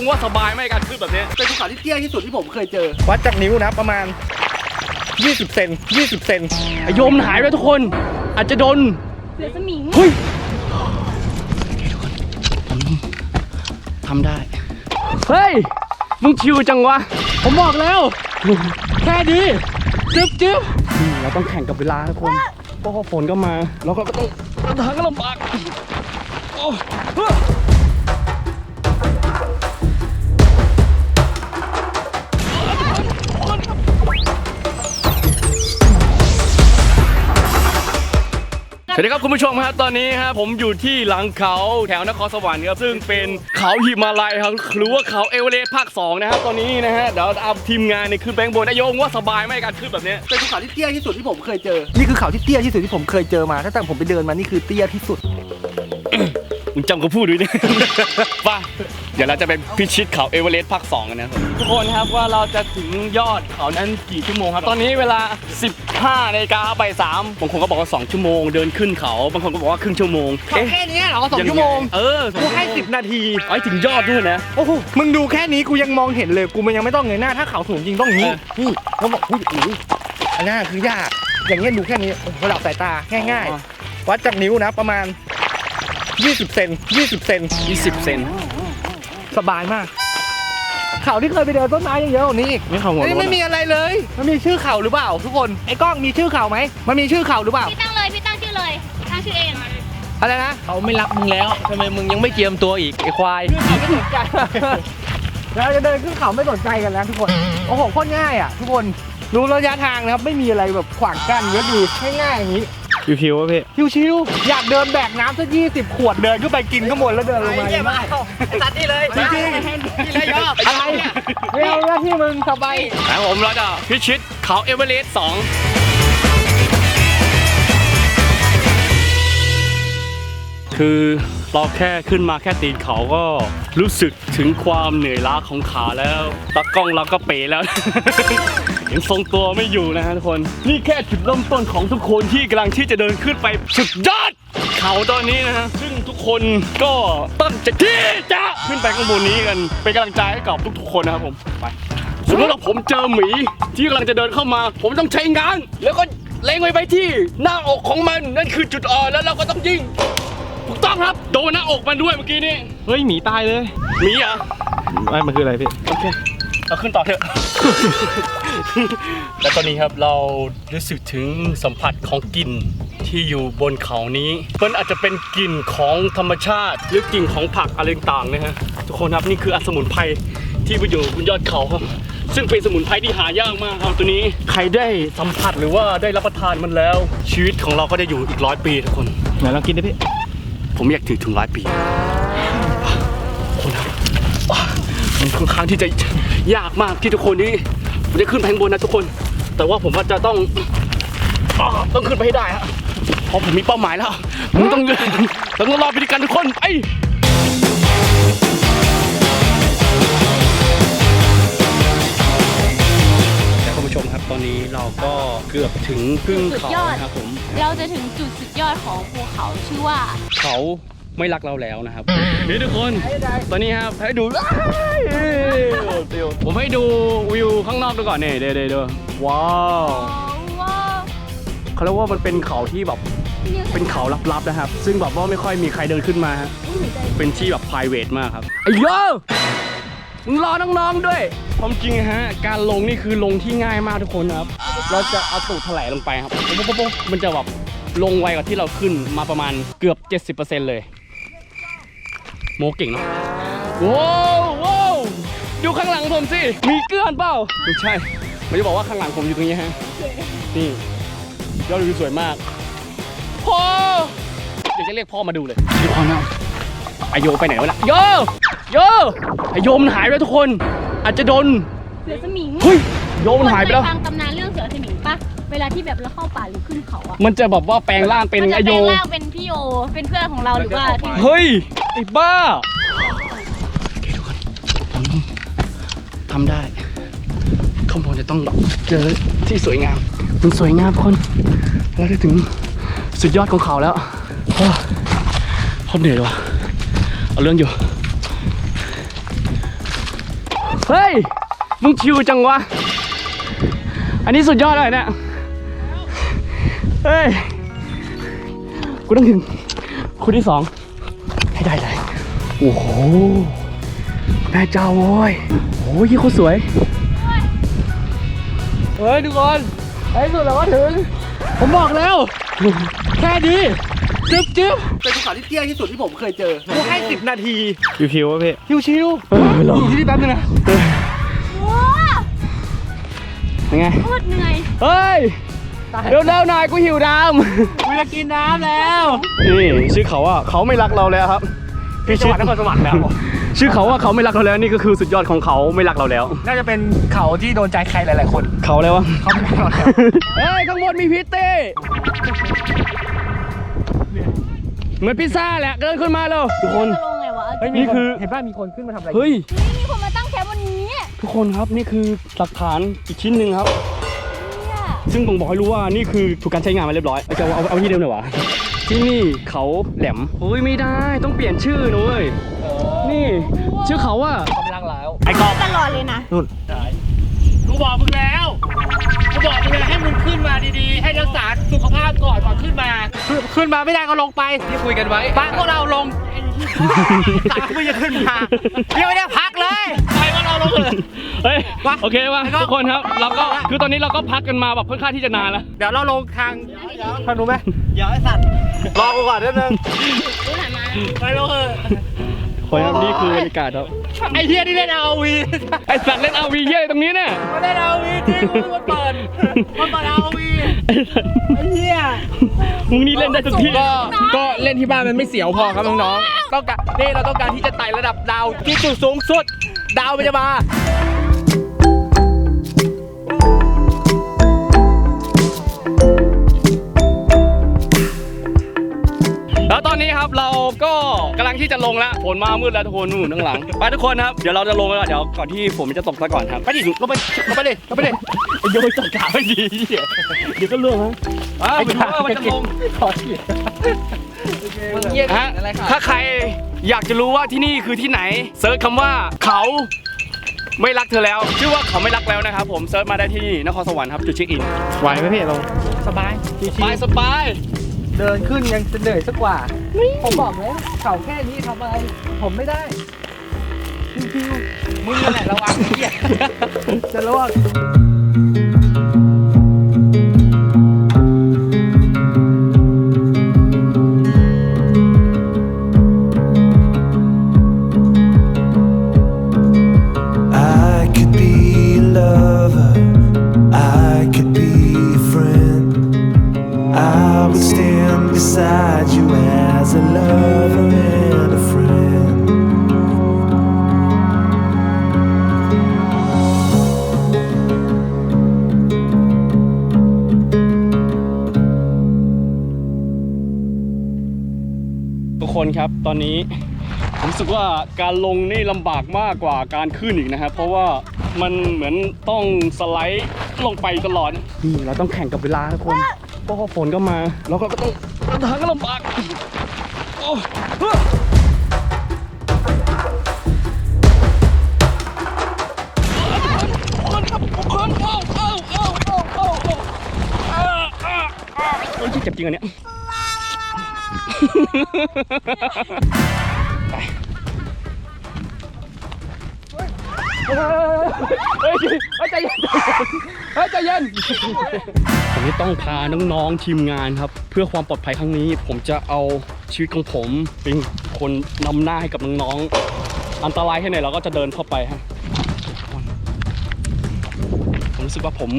งว่าสบายไหมการขึ้นแบบนี้เป็นภูเขาที่เตี้ยที่สุดที่ผมเคยเจอ วัดจากนิ้วนะประมาณ 20 เซน20 เซนไอโยมมันหายไปแล้วทุกคน อาจจะโดนเสือสมิงเฮ้ยทำได้ เฮ้ย มึงชิวจังวะ ผมบอกแล้ว แค่ดีจึ๊บจึ๊บนี่เราต้องแข่งกับเวลาทุกคนเพราะว่าฝนก็มา เราก็ต้องเดินทางก็ลำบากโอ้ สวัสดีครับคุณผู้ชมครับตอนนี้ครับผมอยู่ที่หลังเขาแถวนครสวรรค์ครับซึ่งเป็นเขาหิมาลัยครับหรือว่าเขาเอเวอเรสต์ภาค2นะครับตอนนี้นะฮะเดี๋ยวเอาทีมงานเนี่ยขึ้นแบงบนนายโยงว่าสบายไหมการขึ้นแบบนี้เป็นภูเขาที่เตี้ยที่สุดที่ผมเคยเจอ นี่คือเขาที่เตี้ยที่สุดที่ผมเคยเจอมาตั้งแต่ผมไปเดินมานี่คือเตี้ยที่สุดมึงจำกูพูดด้วยเนี่ย ไป่ะ เดี๋ยวเราจะไปพิชิตเขาเอเวอเรสต์ภาค2กันนะครับทุกคนครับว่าเราจะถึงยอดเขานั้นกี่ชั่วโมงครับ ตอนนี้เวลา 15นาฬิกาไป3บางคนก็บอกว่า 2 ชั่วโมงเดินขึ้นเขาบางคนก็บอกว่าครึ่งชั่วโมงเขาแค่นี้เหรอสองชั่วโมง เออกูให้สิบนาทีไอ้ถึงยอดด้วยนะโอ้โหมึงดูแค่นี้กูยังมองเห็นเลยกูมันยังไม่ต้องเงยหน้าถ้าเขาสูงจริงต้องอย่างนี้นี่เขาบอกอุ้ยอุ้ยอันนั้นคือยากอย่างเงี้ยดูแค่นี้ระดับสายตาง่ายอ๋อๆวัดจากนิ้วนะประมาณ 20 เซน20 เซน20 เซน สบายมาก เขาที่เคยไปเดินต้นไม้ยังเยอะกว่านี้อีกนี่เขาหัวนี่โล้นไม่มีอะไรเลย มันมีชื่อเขาหรือเปล่า ทุกคน ไอ้กล้องมีชื่อเขาไหม มันมีชื่อเขาหรือเปล่า พี่ตั้งเลยพี่ตั้งชื่อเลยตั้งชื่อเองอะไรนะ เขาไม่รักมึงแล้วทำไมมึงยังไม่เจียมตัวอีกไอ้ควายไม่สนใจเราจะเดินขึ้นเขาไม่สนใจกันแล้วทุกคน โอ้โหโคตรง่ายอะ ทุกคน รู้ระยะทางนะครับ ไม่มีอะไรแบบขวางกั้นเยอะดีง่ายๆอย่างนี้ ผิวๆวะพี่ ชิวๆอยากเดินแบกน้ำสักยี่สิบขวดเดินขึ้นไปกินข้างบนแล้วเดินลงมาได้ตัดนี่เลยจริงๆอะไรไม่เอาหน้าที่มึงสบายแล้วผมเราจะพิชิตเขาเอเวอเรสต์2คือเราแค่ขึ้นมาแค่ตีนเขาก็รู้สึกถึงความเหนื่อยล้าของขาแล้วตากล้องเราก็เป๋แล้ว ยังทรงตัวไม่อยู่นะฮะทุกคน นี่แค่จุดเริ่มต้นของทุกคนที่กำลังที่จะเดินขึ้นไปสุดยอดเขาตอนนี้นะฮะซึ่งทุกคนก็ตั้งใจที่จะขึ้นไปข้างบนนี้กันเป็นกำลังใจให้กับทุกๆคนนะครับผมไปสมมติว่าผมเจอหมีที่กำลังจะเดินเข้ามา ผมต้องใช้งาน แล้วก็เล็งไว้ไปที่หน้าอกของมันนั่นคือจุดอ่อนแล้วเราก็ต้องยิงถูกต้องครับโดนหน้าอกมันด้วยเมื่อกี้นี้เฮ้ยหมีตายเลยหมีเหรอะไม่มันคืออะไรพี่โอเคเราขึ้นต่อเถอะ และตอนนี้ครับเรารู้สึกถึงสัมผัสของกลิ่นที่อยู่บนเขานี้ มันอาจจะเป็นกลิ่นของธรรมชาติ หรือกลิ่นของผักอะไรต่างๆนะฮะทุกคนครับนี่คืออสมุนไพรที่ไปอยู่บนยอดเขาครับ ซึ่งเป็นสมุนไพรที่หายากมากครับตัวนี้ใครได้สัมผัสหรือว่าได้รับประทานมันแล้ว ชีวิตของเราก็ได้อยู่อีกร้อยปีทุกคนไหนลองกินดิพี่ผมอยากถือถึงร้อยปีคนครับว้ามันค่อนข้างที่จะยากมากที่ทุกคนนี้ ผมจะขึ้นไปข้างบนนะทุกคน แต่ว่าผมว่าจะต้องอ่าต้องขึ้นไปให้ได้ฮะเพราะผมมีเป้าหมายแล้ว ผมต้องต้องรอไปด้วยกันทุกคนไอ้คุณผู้ชมครับตอนนี้เราก็เกือบถึงครึ่งเขานะครับผม เราจะถึงจุดสุดยอดของภูเขาชื่อว่า เขา ไม่รักเราแล้วนะครับนี่ทุกคนตอนนี้ครับให้ดูผมให้ดูวิวข้างนอกดูก่อนเนี่ยเดี๋ยวเดี๋ยวเดี๋ยวว้าวว้าวเขาเรียกว่ามันเป็นเขาที่แบบเป็นเขาลับๆนะครับ ซึ่งแบบว่าไม่ค่อยมีใครเดินขึ้นมาฮะเป็นที่แบบ p r i v a t มากครับไอ้โยมึงรอน้องๆด้วยความจริงฮะ การลงนี่คือลงที่ง่ายมากทุกคนนะครับ เราจะเอาตูดถลายลงไปครับปุ๊บปุ๊บปุ๊บมันจะแบบลงไวกว่าที่เราขึ้นมาประมาณเกือบ 70%เลย โมเก่งเนาะว้าวว้าวดูข้างหลังผมสิ มีเกลือนเปล่า ไม่ใช่มันจะบอกว่าข้างหลังผมอยู่ตรงนี้ฮะ นี่ยอดวิวสวยมากพ่ออยากจะเรียกพ่อมาดูเลยดูพ่อนะไอโยไปไหนวะล่ะโยโยไอโยมันหายไปแล้วทุกคน อาจจะโดนเสือสมิงเฮ้ยโยมันหายไปแล้วเคฟังตำนาน เวลาที่แบบเราเข้าป่าหรือขึ้นเขาอะมันจะแบบว่าแปลงร่างเป็นมัจะไอแปโยลงร่างเป็นพี่โยเป็นเพื่อนของเราหรือว่าที่เฮ้ย ไอ้บ้าโอเคทุกคนผมทำได้ข้างบนจะต้องเจอที่สวยงาม มันสวยงามทุกคน เราได้ถึงสุดยอดของเขาแล้วโอ้โคตรเหนื่อยเลยว่ะเอาเรื่องอยู่ เฮ้ย มึงชิวจังวะ อันนี้สุดยอดเลยเนี่ย เฮ้ย กูต้องถึงคนที่สองให้ได้เลย โอ้โห แม่เจ้าโว้ยโอ้ยยี่โคตรสวย เฮ้ยทุกคนในที่สุดเราก็ถึง ผมบอกแล้ว แค่นี้จึ๊บจึ๊บเป็นภูเขาที่เตี้ยที่สุดที่ผมเคยเจอกูให้10นาทีผิวๆวะพี่ ชิวเออๆลอองยู่ที่นี่แป๊บนึงนะว้ายังไง โคตรเหนื่อย เฮ้ย เร็วๆหน่อยกูหิวน้ำกูจะกินน้ำแล้วนี่ชื่อเขาว่าเขาไม่รักเราแล้วครับพี่พี่จังหชื่อวัดนครสวรรค์แล้วชื่อเขาว่าเขาไม่รักเราแล้วนี่ก็คือสุดยอดของเขาไม่รักเราแล้ว น่าจะเป็นเขาที่โดนใจใครหลาย ๆ คนเขาอะไรวะเขาไม่รักเราแล้วเฮ้ยข้างบนมีพิตตี้เหมือนพิซซ่าแหละเดินขึ้นมาแล้วทุกคนจะลงไงวะเฮ้ยนี่มีคือเห็นป่ะมีคนขึ้นมาทำอะไรเฮ้ยนี่มีคนมาตั้งแคมป์วันนี้เนี่ยทุกคนครับนี่คือหลักฐานอีกชิ้นหนึ่งครับ ซึ่งผมบอกให้รู้ว่านี่คือถูกการใช้งานมาเรียบร้อยเอาจะเอาเอาเอาที่เดิมหน่อยวะที่นี่เขาแหลมเฮ้ยไม่ได้ต้องเปลี่ยนชื่อหนุ้ยนี่ชื่อเขาว่าเขาไม่รักเราไอ้กอบตลอดเลยนะกูบอกมึงแล้วกูบอกมึงแล้วให้มึงขึ้นมาดีๆ ให้รักษาสุขภาพก่อนก่อนขึ้นมา ขึ้นขึ้นมาไม่ได้ก็ลงไปที่คุยกันไว้บ้านพวกเราลงตาไม่จะขึ้นมายังไม่ได้พัก เลยไปว่าเราลงเถอะเฮ้ยวะโอเคป่ะแล้วก็ทุกคนครับเราก็คือตอนนี้เราก็พักกันมาแบบค่อนข้างที่จะนานแล้วเดี๋ยวเราลงทางทางนู้นไหมเดี๋ยวไอ้สัตว์รอกูก่อนนิดนึงไปลงเถอะ คนครับนี่คือบรรยากาศครับ ไอ้เฮียนี่เล่นเอาวีไอสัตว์เล่นเอาวีเย่ตรงนี้เนี่ยมาเล่นเอาวีจริงมันเปิดมันเปิดเอาวีไอสัตว์ไอ้เฮียมึงนี่เล่นได้ทุกที่ ก็ก็เล่นที่บ้านมันไม่เสียวพอครับน้องๆต้องการนี่เราต้องการที่จะไต่ระดับดาวที่จุดสูงสุด ดาวมันจะมา แล้วตอนนี้ครับเราก็กำลังที่จะลงแล้วฝนมามืดแล้วทุกคนนู่นข้างหลังไปทุกคนครับเดี๋ยวเราจะลงแล้วเดี๋ยวก่อนที่ฝนมันจะตกซะก่อนครับไปดิลงไปลงไปดิลงไปดิไอ้โยยตกขาไม่ดีเหี้ยเดี๋ยวก็ล่วงฮะอ้าวไปดูว่ามันจะลง ขอเสียฮะถ้าใครอยากจะรู้ว่าที่นี่คือที่ไหนเซิร์ชคำว่าเขาไม่รักเธอแล้ว ชื่อว่าเขาไม่รักแล้วนะครับผมเซิร์ชมาได้ที่นี่นครสวรรค์ครับจุดเช็คอินไหวไหมพี่ลงสบายสบายสบาย เดินขึ้นยังจะเหนื่อยสักกว่า ผมบอกแล้วเข่าแค่นี้ทำอะไร ผมไม่ได้ชิวๆมึงนั่นแหละระวังเหี้ยจะล่วง ทุกคนครับตอนนี้ผมรู้สึกว่าการลงนี่ลำบากมากกว่าการขึ้นอีกนะครับ เพราะว่ามันเหมือนต้องสไลด์ลงไปตลอดนี่เราต้องแข่งกับเวลาทุกคนเพราะว่าฝนก็มาแล้วก็ต้องทางก็ลำบากโอ้เฮ้ยทุกคนครับทุกคนเอาเอาเอาเอาเอาเอาอ่าอ่าอ่าโอ้ยเจ็บจริงอันเนี้ย เฮ้ยเฮ้ยใจเย็นเฮ้ยใจเย็นผมต้องพาน้องๆทีมงานครับ เพื่อความปลอดภัยครั้งนี้ ผมจะเอาชีวิตของผมเป็นคนนำหน้าให้กับน้องๆอันตรายแค่ไหนเราก็จะเดินเข้าไปฮะผมรู้สึกว่าผม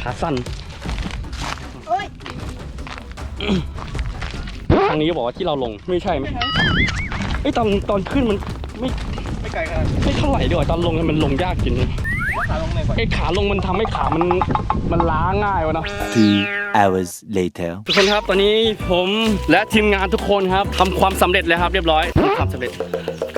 ขาสั้น ทางนี้บอกว่าที่เราลงไม่ใช่ไหมเอ้ยตอนตอนขึ้นมันไม่ไม่ไกลขนาดไม่เท่าไหร่ดีกว่าตอนลงมันลงยากจริงขาลงเลยก่อนไอ้ขาลงมันทำให้ขามันมันล้าง่ายวะเนาะ Two hours later. ทุกคนครับตอนนี้ผมและทีมงานทุกคนครับทำความสำเร็จแล้วครับ เรียบร้อยทำความสำเร็จ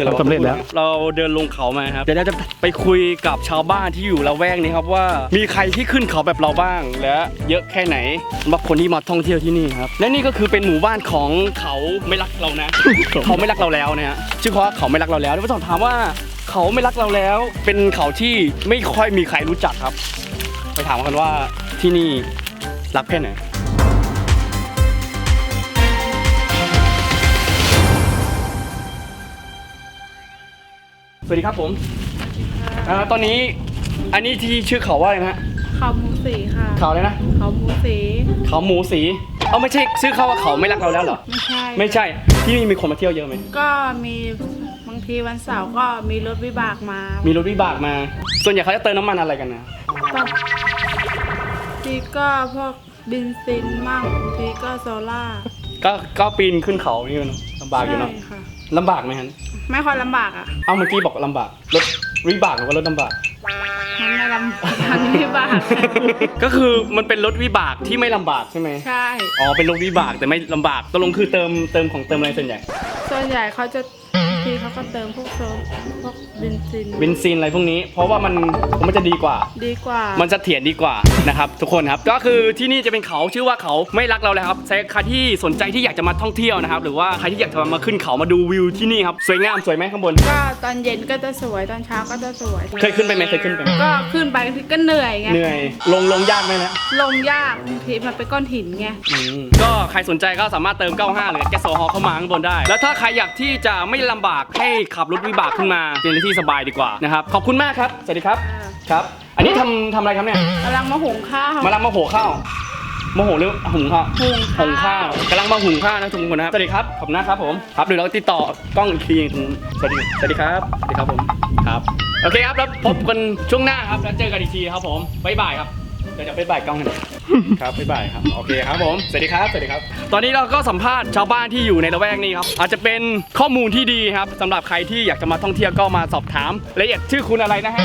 คือเราทำสำเร็จแล้ว เราเดินลงเขามาครับเดี๋ยวเราจะไปคุยกับชาวบ้านที่อยู่ละแวกนี้ครับว่ามีใครที่ขึ้นเขาแบบเราบ้าง และเยอะแค่ไหนสำหรับคนที่มาท่องเที่ยวที่นี่ครับและนี่ก็คือเป็นหมู่บ้านของเขาไม่รักเรานะ เขาไม่รักเราแล้วนะฮะชื่อเขาว่าเขาไม่รักเราแล้วแล้วผมถามว่าเขาไม่รักเราแล้ว เป็นเขาที่ไม่ค่อยมีใครรู้จักครับ ไปถามกันว่าที่นี่รักแค่ไหน วัสดีครับผมอ่าตอนนี้อันนี้ที่ชื่อเขาว่าอะไรนะฮะเขาหมูสีค่ะ เขาอะไรนะ เขาหมูสีเขาหมูสีเอาไม่ใช่ชื่อเขาว่าเขาไม่รักเราแล้วเหรอ ไม่ใช่ ไม่ใช่ ที่นี่มีคนมาเที่ยวเยอะไหม ก็มีบางทีวันเสาร์ก็มีรถวิบากมา มีรถวิบากมา ส่วนใหญ่เขาจะเติมน้ำมันอะไรกันนะก็ทีก็พวกบินซินมั่งทีก็โซล่า ก็ก็ปีนขึ้นเขานี่มันลำบากอยู่เนาะใช่ค่ะ ลำบากไหมฮันไม่ค่อยลำบากอะเอาเมื่อกี้บอกลำบากรถวิบากหรือว่ารถลำบาก มันไม่ลำมันวิบากก็คือมันเป็นรถวิบากที่ไม่ลำบากใช่ไหมใช่ อ๋อเป็นรถวิบากแต่ไม่ลำบากตกลงคือเติมเติมของเติมอะไรส่วนใหญ่ส่วนใหญ่เขาจะ ทีเขาก็เติมพวกโซพวกบินซินเบนซินอะไรพวกนี้ เพราะว่ามันมันจะดีกว่า ดีกว่ามันจะเถียรดีกว่านะครับทุกคนครับก็คือที่นี่จะเป็นเขาชื่อว่าเขาไม่รักเราแล้วครับใครที่สนใจที่อยากจะมาท่องเที่ยวนะครับหรือว่าใครที่อยากจะมาขึ้นเขามาดูวิวที่นี่ครับสวยงามสวยไหมข้างบน ก็ตอนเย็นก็จะสวยตอนเช้าก็จะสวย เคยขึ้นไปไหมเคยขึ้นไปไหมก็ขึ้นไปทีก็เหนื่อยไงเหนื่อยลงลงยากไหมนะลงยากบางทีมันเป็นก้อนหินไงอืมก็ใครสนใจก็สามารถเติม 95 หรือแก๊สโซฮอลเข้ามาข้างบนได้ แล้วถ้าใครอยากที่จะไม่ลำบากให้ขับรถวิบากขึ้นมาเป็นที่สบายดีกว่านะครับขอบคุณมากครับสวัสดีครับครับ อันนี้ทำทำอะไรครับเนี่ยกำลังมาหุงข้าวมาลังมาโหข้าวมาโหหรือหุงข้าวหุงหุงข้าวกำลังมาหุงข้าวนะทุกคนนะครับสวัสดีครับขอบคุณนะครับผมครับเดี๋ยวเราติดต่อกล้องอีกทีหนึ่งสวัสดีสวัสดีครับสวัสดีครับผมครับโอเคครับแล้วพบกันช่วงหน้าครับแล้วเจอกันอีกทีครับผมบ๊ายบายครับเดี๋ยวจะบ๊ายบายกล้องกันหน่อย ครับบ๊ายบายครับ โอเคครับผม สวัสดีครับ สวัสดีครับ ตอนนี้เราก็สัมภาษณ์ชาวบ้านที่อยู่ในละแวกนี้ครับ อาจจะเป็นข้อมูลที่ดีครับสำหรับใครที่อยากจะมาท่องเที่ยวก็มาสอบถามรายละเอียดชื่อคุณอะไรนะฮะ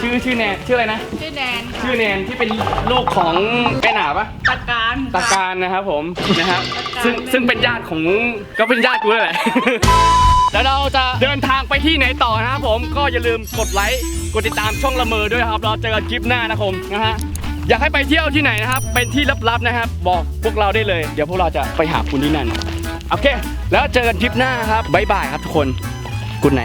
ชื่อชื่อแนนชื่ออะไรนะ ชื่อแนนค่ะชื่อแนนที่เป็นลูกของแม่หนาปะตะการตาการนะครับผม นะครับ ซึ่งซึ่งเป็นญาติของก็เป็นญาติกูนั่นแหละ แล้วเราจะเดินทางไปที่ไหนต่อนะครับผม ก็อย่าลืมกดไลค์ กดติดตามช่องละเมอด้วยครับ เราเจอกันคลิปหน้านะครับผมนะฮะ อยากให้ไปเที่ยวที่ไหนนะครับ เป็นที่ลับๆนะครับ บอกพวกเราได้เลย เดี๋ยวพวกเราจะไปหาคุณที่นั่น โอเค แล้วเจอกันคลิปหน้าครับบ๊ายบายครับทุกคนกุณไน